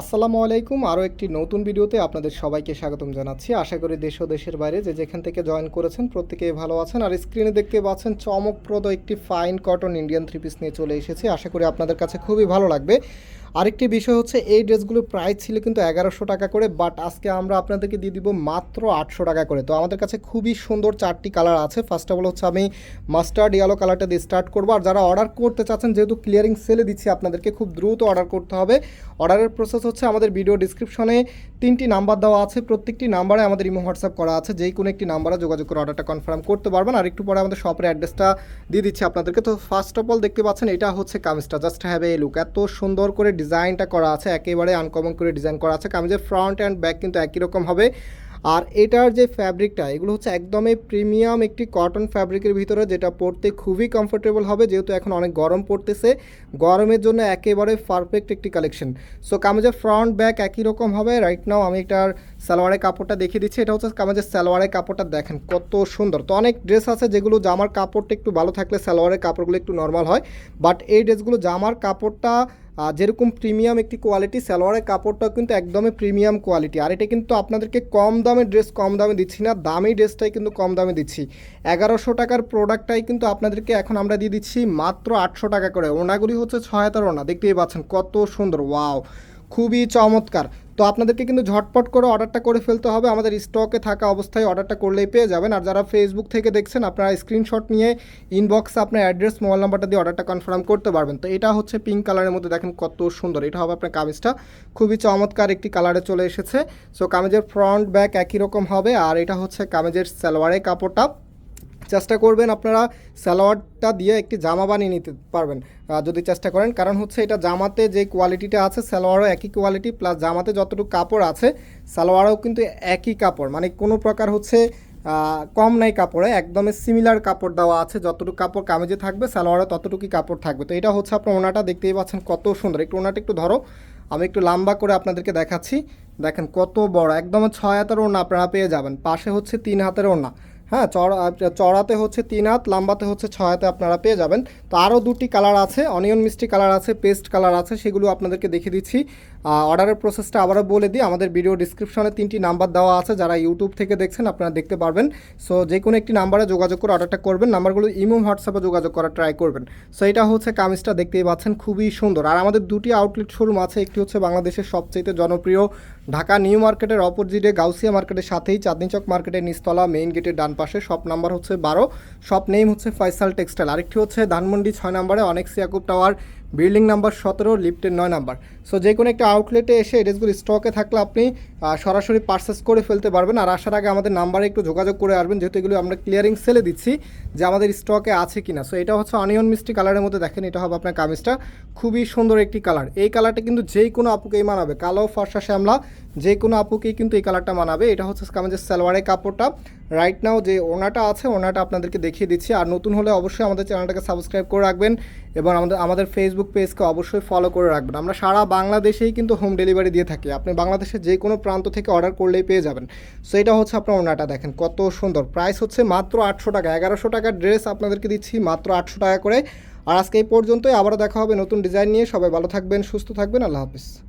আসসালামু আলাইকুম। আরও একটি নতুন ভিডিওতে আপনাদের সবাইকে স্বাগতম জানাচ্ছি। আশা করি দেশ ও দেশের বাইরে যে যেখান থেকে জয়েন করেছেন প্রত্যেকেই ভালো আছেন। আর স্ক্রিনে দেখতে পাচ্ছেন চমকপ্রদ একটি fine cotton Indian three piece নিয়ে চলে এসেছি। আশা করি আপনাদের কাছে খুবই ভালো লাগবে। আরেকটি বিষয় হচ্ছে, এই ড্রেসগুলোর প্রাইস ছিল কিন্তু এগারোশো টাকা করে বাট আজকে আমরা আপনাদেরকে দিয়ে দিব মাত্র আটশো টাকা করে। তো আমাদের কাছে খুবই সুন্দর চারটি কালার আছে। ফার্স্ট অফ অল হচ্ছে আমি মাস্টার্ড ইয়েলো কালারটা দিয়ে স্টার্ট করব। আর যারা অর্ডার করতে চাচ্ছেন, যেহেতু ক্লিয়ারিং সেলে দিচ্ছি আপনাদেরকে, খুব দ্রুত অর্ডার করতে হবে। অর্ডারের প্রসেস হচ্ছে আমাদের ভিডিও ডিসক্রিপশনে তিনটি নাম্বার দেওয়া আছে। প্রত্যেকটি নাম্বারে আমাদের ইমো হোয়াটসঅ্যাপ করা আছে। যেই কোনো একটি নাম্বারে যোগাযোগ করে অর্ডারটা কনফার্ম করতে পারবেন। আর একটু পরে আমাদের শপের অ্যাড্রেসটা দিয়ে দিচ্ছি আপনাদেরকে। তো ফার্স্ট অফ অল দেখতে পাচ্ছেন, এটা হচ্ছে কামিজটা। জাস্ট হ্যাভ এ লুক এত সুন্দর করে ডিজাইনটা করা আছে, একেবারে আনকমন করে ডিজাইন করা আছে। কামিজের ফ্রন্ট অ্যান্ড ব্যাক কিন্তু একই রকম হবে। আর এটার যে ফ্যাব্রিকটা এগুলো হচ্ছে একদমই প্রিমিয়াম একটি কটন ফ্যাব্রিকের ভিতরে, যেটা পরতে খুবই কমফোর্টেবল হবে, যেহেতু এখন অনেক গরম পড়তেছে। গরমের জন্য একেবারে পারফেক্ট একটি কালেকশন সো কামিজের ফ্রন্ট ব্যাক একই রকম হবে। রাইট নাও আমি এটার সালোয়ারের কাপড়টা দেখিয়ে দিচ্ছি। এটা হচ্ছে কামিজের সালোয়ারের কাপড়টা দেখেন কত সুন্দর। তো অনেক ড্রেস আছে যেগুলো জামার কাপড়টা একটু ভালো থাকলে সালোয়ারের কাপড়গুলো একটু নর্মাল হয়। বাট এই ড্রেসগুলো জামার কাপড়টা যেরকম প্রিমিয়াম একটি কোয়ালিটি সালোয়ারের কাপড়টাও কিন্তু একদমই প্রিমিয়াম কোয়ালিটি আর এটা কিন্তু আপনাদেরকে কম দামে ড্রেস কম দামে দিচ্ছি না, দামি ড্রেসটাই কিন্তু কম দামে দিচ্ছি। এগারোশো টাকার প্রোডাক্টটাই কিন্তু আপনাদেরকে এখন আমরা দিয়ে দিচ্ছি মাত্র আটশো টাকা করে। ওনাগুলি হচ্ছে ছয় হাতার ওনা দেখতেই পাচ্ছেন কত সুন্দর ওয়াও খুবই চমৎকার। তো আপনাদেরকে কিন্তু ঝটপট করে অর্ডারটা করে ফেলতে হবে। আমাদের স্টকে থাকা অবস্থায় অর্ডারটা করলেই পেয়ে যাবেন। আর যারা ফেসবুক থেকে দেখছেন, আপনারা স্ক্রিনশট নিয়ে ইনবক্সে আপনার অ্যাড্রেস মোবাইল নাম্বারটা দিয়ে অর্ডারটা কনফার্ম করতে পারবেন। তো এটা হচ্ছে পিঙ্ক কালারের মধ্যে দেখেন কত সুন্দর। এটা হবে আপনার কামিজটা। খুবই চমৎকার একটি কালারে চলে এসেছে। সো কামিজের ফ্রন্ট ব্যাক একই রকম হবে। আর এটা হচ্ছে কামিজের সালোয়ারের কাপড়টা। চেষ্টা করবেন আপনারা সালোয়ারটা দিয়ে একটি জামা বানিয়ে নিতে পারবেন যদি চেষ্টা করেন। কারণ হচ্ছে এটা জামাতে যে কোয়ালিটিটা আছে, সালোয়ারও একই কোয়ালিটি প্লাস জামাতে যতটুকু কাপড় আছে, সালোয়ারও কিন্তু একই কাপড়। মানে কোনো প্রকার হচ্ছে কম নাই কাপড়ে, একদমই সিমিলার কাপড় দেওয়া আছে, যতটুকু কাপড় কামেজে থাকবে, সালোয়ারে ততটুকুই কাপড় থাকবে। তো এটা হচ্ছে আপনার ওনাটা, দেখতেই পাচ্ছেন কত সুন্দর। একটু ওনাটা একটু ধরো, আমি একটু লম্বা করে আপনাদেরকে দেখাচ্ছি। দেখেন কত বড়, একদম ছয় হাতের ওড়না আপনারা পেয়ে যাবেন। পাশে হচ্ছে তিন হাতের ওড়না। হ্যাঁ চড়া, চড়াতে হচ্ছে তিন হাত, লাম্বাতে হচ্ছে ছয় হাতে আপনারা পেয়ে যাবেন। তো আরও দুটি কালার আছে, অনিয়ন মিষ্টি কালার আছে, পেস্ট কালার আছে, সেগুলো আপনাদেরকে দেখিয়ে দিচ্ছি। অর্ডারের প্রসেসটা আবারও বলে দিই, আমাদের ভিডিও ডিসক্রিপশনে তিনটি নাম্বার দেওয়া আছে, যারা ইউটিউব থেকে দেখছেন আপনারা দেখতে পারবেন। সো যে কোনো একটি নাম্বারে যোগাযোগ করে অর্ডারটা করবেন নাম্বারগুলো ইমো হোয়াটসঅ্যাপে যোগাযোগ করার ট্রাই করবেন। সো এটা হচ্ছে কামিজটা, দেখতেই পাচ্ছেন, খুবই সুন্দর। আর আমাদের দুটি আউটলেট শোরুম আছে, একটি হচ্ছে বাংলাদেশের সবচেয়ে জনপ্রিয় ঢাকা নিউ মার্কেটের অপোজিটে গাউসিয়া মার্কেটের সাথেই চাঁদনি চক মার্কেটের নিস্তলা মেইন গেটের ডান পাশে, শপ নাম্বার হচ্ছে বারো। শপ নেম হচ্ছে ফয়সাল টেক্সটাইল। আরেকটি হচ্ছে ধানমন্ডি ছয় নম্বরে অনেক সিয়াকুব টাওয়ার, বিল্ডিং নাম্বার সতেরো, লিফটের নয় নাম্বার। সো যে কোনো একটা আউটলেটে এসে এই স্টকে থাকলে আপনি সরাসরি পার্সেস করে ফেলতে পারবেন। আর আসার আগে আমাদের নাম্বারে একটু যোগাযোগ করে আসবেন, যেহেতু এগুলো আমরা ক্লিয়ারিং সেলে দিচ্ছি যে আমাদের স্টকে আছে কিনা। সো এটা হচ্ছে অনিয়ন মিষ্টি কালারের মধ্যে দেখেন, এটা হবে আপনার কামিজটা। খুবই সুন্দর একটি কালার এই কালারটা কিন্তু যেই কোনো আপুকেই মানাবে। কালো, ফর্সা, শ্যামলা যে কোনো আপুকেই কিন্তু এই কালারটা মানাবে। এটা হচ্ছে কামিজের সালোয়ারের কাপড়টা। রাইট নাও যে ওনাটা আছে, ওনাটা আপনাদেরকে দেখিয়ে দিচ্ছি। আর নতুন হলে অবশ্যই আমাদের চ্যানেলটাকে সাবস্ক্রাইব করে রাখবেন এবং আমাদের আমাদের ফেসবুক পেজকে অবশ্যই ফলো করে রাখবেন। আমরা সারা বাংলাদেশেই কিন্তু হোম ডেলিভারি দিয়ে থাকি। আপনি বাংলাদেশের যে কোনো প্রান্ত থেকে অর্ডার করলেই পেয়ে যাবেন। সো এটা হচ্ছে আপনার ওনাটা দেখেন, কত সুন্দর। প্রাইস হচ্ছে মাত্র আটশো টাকা, এগারোশো টাকার ড্রেস আপনাদেরকে দিচ্ছি মাত্র আটশো টাকা করে। আর আজকে এই পর্যন্তই। আবারও দেখা হবে নতুন ডিজাইন নিয়ে। সবাই ভালো থাকবেন, সুস্থ থাকবেন। আল্লাহ হাফিজ।